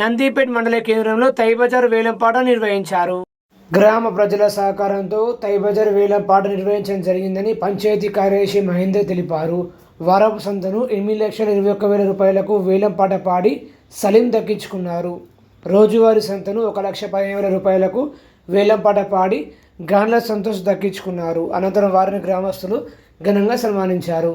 నందిపేట్ మండల కేంద్రంలో తైబజార్ వేలంపాట నిర్వహించారు. గ్రామ ప్రజల సహకారంతో తైబజార్ వేలంపాట నిర్వహించడం జరిగిందని పంచాయతీ కార్యదర్శి మహేందర్ తెలిపారు. వారపు సంతను ఎనిమిది లక్షల ఇరవై ఒక్క వేల రూపాయలకు వేలంపాట పాడి సలీం దక్కించుకున్నారు. రోజువారీ సంతను ఒక లక్ష పదిహేను వేల రూపాయలకు వేలంపాట పాడి గాన్ల సంతోష్ దక్కించుకున్నారు. అనంతరం వారిని గ్రామస్తులు ఘనంగా సన్మానించారు.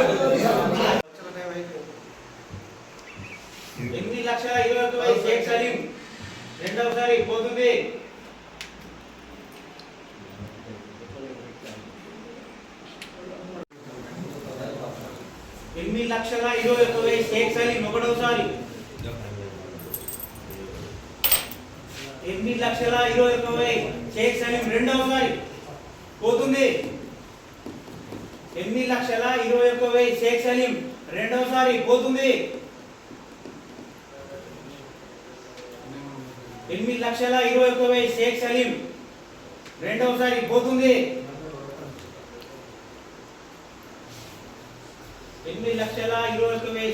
ఎనిమిది లక్షల ఇరవై ఒక్క వెయ్యి షేక్ సలీం ఒకటోసారి. ఎనిమిది లక్షల ఇరవై ఒక్క వెయ్యి షేక్ సలీం రెండవసారి పోతుంది ఎనిమిది లక్షల ఇరవై ఒక్క వెయ్యి షేక్ సలీం రెండవసారి పోతుంది ఎనిమిది లక్షల ఇరవై ఒక్క వెయ్యి షేక్ సలీం రెండవసారి పోతుంది ఎనిమిది లక్షల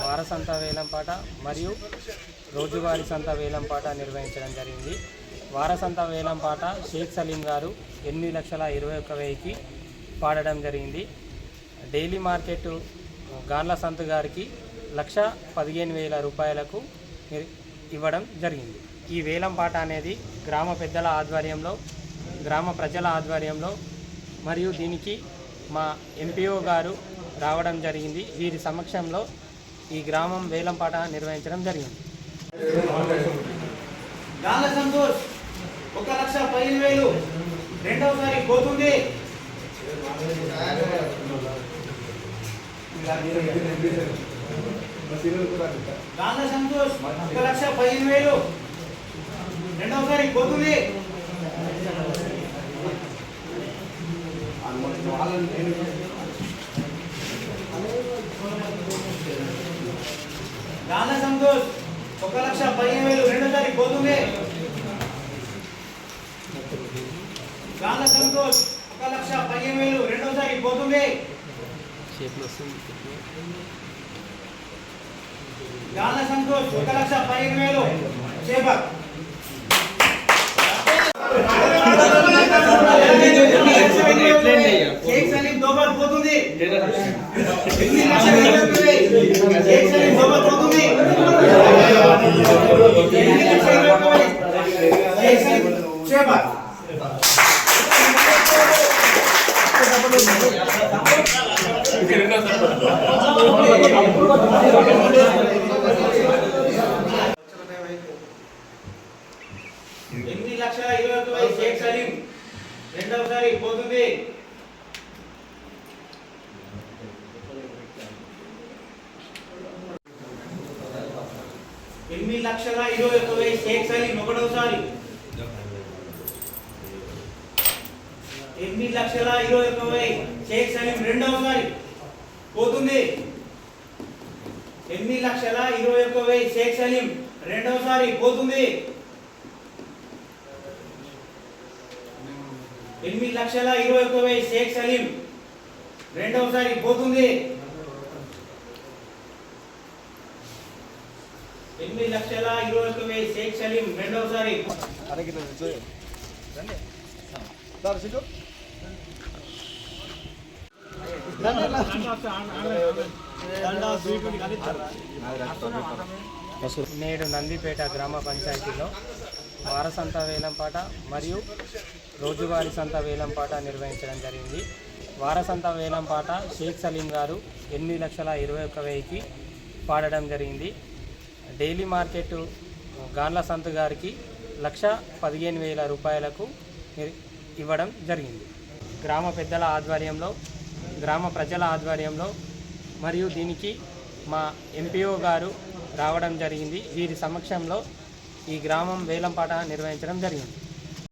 వారసంత వేలంపాట మరియు రోజువారీ సంత వేలంపాట నిర్వహించడం జరిగింది. వారసంత వేలంపాట షేక్ సలీం గారు ఎనిమిది లక్షల ఇరవై ఒక్క వెయ్యికి పాడడం జరిగింది. డైలీ మార్కెట్ గాన్ల సంత్ గారికి లక్ష పదిహేను వేల రూపాయలకు ఇవ్వడం జరిగింది. ఈ వేలంపాట అనేది గ్రామ పెద్దల ఆధ్వర్యంలో గ్రామ ప్రజల ఆధ్వర్యంలో మరియు దీనికి మా ఎంపీఓ గారు రావడం జరిగింది. వీరి సమక్షంలో ఈ గ్రామం వేలంపాట నిర్వహించడం జరిగింది. గాల సంతోష్ ఒక లక్ష పదిహేను వేలు. రెండవసారి పోతుంది. గాల సంతోష్ ఒక లక్ష పదిహేను వేలు. రెండవసారి పోతుంది. గాల సంతోష్ ఒక లక్ష పదిహేను వేలు రెండోసారి పోతుంది. గాల సంతోష్ ఒక లక్ష పదిహేను వేలు రెండోసారి పోతుంది. గాల సంతోష్ ఒక లక్ష పదిహేను వేలు చేపర్ షేక్ ఎనిమిది లక్షల ఇరవై ఒక వెయ్యి షేక్ సలీం. రెండవసారి పోతుంది. ఎనిమిది లక్షల ఇరవై ఒక వెయ్యి షేక్ సలీం ఒకటోసారి ఎనిమిది లక్షల ఇరవై ఒక్క వెయ్యి షేక్ సలీం రెండవసారి పోతుంది. ఎనిమిది లక్షల ఇరవై ఒక్క వెయ్యి షేక్ సలీం రెండవసారి పోతుంది. ఎనిమిది లక్షల ఇరవై ఒక్క వెయ్యి షేక్ సలీం రెండవసారి పోతుంది. ఎనిమిది లక్షల ఇరవై ఒక్క వెయ్యి షేక్ సలీం రెండవసారి నేడు నందిపేట గ్రామ పంచాయతీలో వారసంత వేలంపాట మరియు రోజువారీ సంత వేలంపాట నిర్వహించడం జరిగింది. వారసంత వేలంపాట షేక్ సలీం గారు ఎనిమిది లక్షల ఇరవై ఒక్క వెయ్యికి పాడడం జరిగింది. డైలీ మార్కెట్ గాన్ల సంత్ గారికి లక్ష పదిహేను వేల రూపాయలకు ఇవ్వడం జరిగింది. గ్రామ పెద్దల ఆధ్వర్యంలో గ్రామ ప్రజల ఆధ్వర్యంలో మరియు దీనికి మా ఎంపీఓ గారు రావడం జరిగింది. వీరి సమక్షంలో ఈ గ్రామం వేలంపాట నిర్వహించడం జరిగింది.